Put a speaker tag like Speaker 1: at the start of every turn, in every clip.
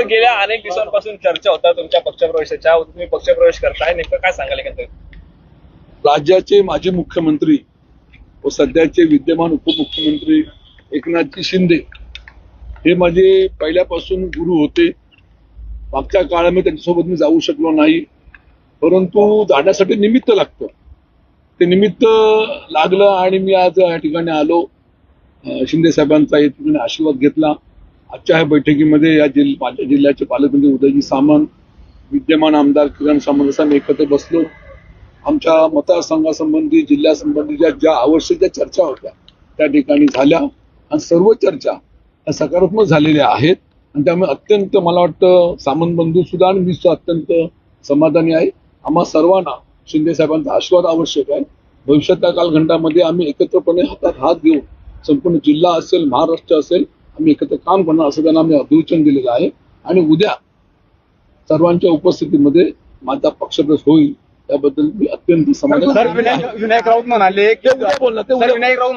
Speaker 1: तर गेल्या अनेक दिवसांपासून चर्चा होता तुमच्या पक्षप्रवेशाच्या तुम्ही पक्षप्रवेश करताय नेमकं काय सांगाल एकंदरीत?
Speaker 2: राज्याचे माजी मुख्यमंत्री व सध्याचे विद्यमान उपमुख्यमंत्री एकनाथजी शिंदे हे माझे पहिल्यापासून गुरु होते. मागच्या काळामध्ये त्यांच्यासोबत मी जाऊ शकलो नाही. परंतु जाण्यासाठी निमित्त लागतं. ते निमित्त लागलं आणि मी आज या ठिकाणी आलो. शिंदे साहेबांचा या ठिकाणी आशीर्वाद घेतला. आजच्या ह्या बैठकीमध्ये या जिल्ह माझ्या जिल्ह्याचे पालकमंत्री उदयजी सामंत विद्यमान आमदार किरण सामंत असं आम्ही एकत्र बसलो. आमच्या मतदारसंघासंबंधी जिल्ह्यासंबंधीच्या ज्या आवश्यक ज्या चर्चा होत्या त्या ठिकाणी झाल्या. आणि सर्व चर्चा या सकारात्मक झालेल्या आहेत. आणि त्यामुळे अत्यंत मला वाटतं सामंत बंधू सुद्धा आणि मी सुद्धा अत्यंत समाधानी आहे. आम्हा सर्वांना शिंदे साहेबांचा आशीर्वाद आवश्यक आहे. भविष्यातल्या कालखंडामध्ये आम्ही एकत्रपणे हातात हात घेऊन संपूर्ण जिल्हा असेल महाराष्ट्र असेल आम्ही एकत्र काम करणार असं त्यांना आम्ही अभिवचन दिलेलं आहे. आणि उद्या सर्वांच्या उपस्थितीमध्ये माझा पक्षप्रवेश होईल त्याबद्दल मी अत्यंत समाधान
Speaker 3: विनायक राऊत म्हणाले विनायक राऊत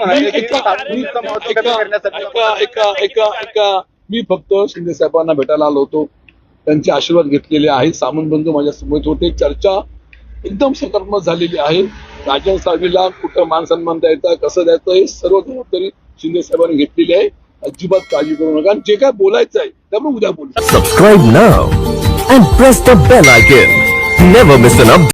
Speaker 2: मी फक्त शिंदे साहेबांना भेटायला आलो होतो. त्यांचे आशीर्वाद घेतलेले आहेत सामंत बंधू माझ्यासमोर होते. चर्चा एकदम सकारात्मक झालेली आहे. राजन साहेबीला कुठं मान सन्मान द्यायचा कसं द्यायचं हे सर्व जबाबदारी शिंदे साहेबांनी घेतलेली आहे. अजिबात काळजी करू नका. जे काय बोलायचं आहे त्यामुळे उद्या बोल.
Speaker 4: सबस्क्राईब ना and press the bell icon never miss an up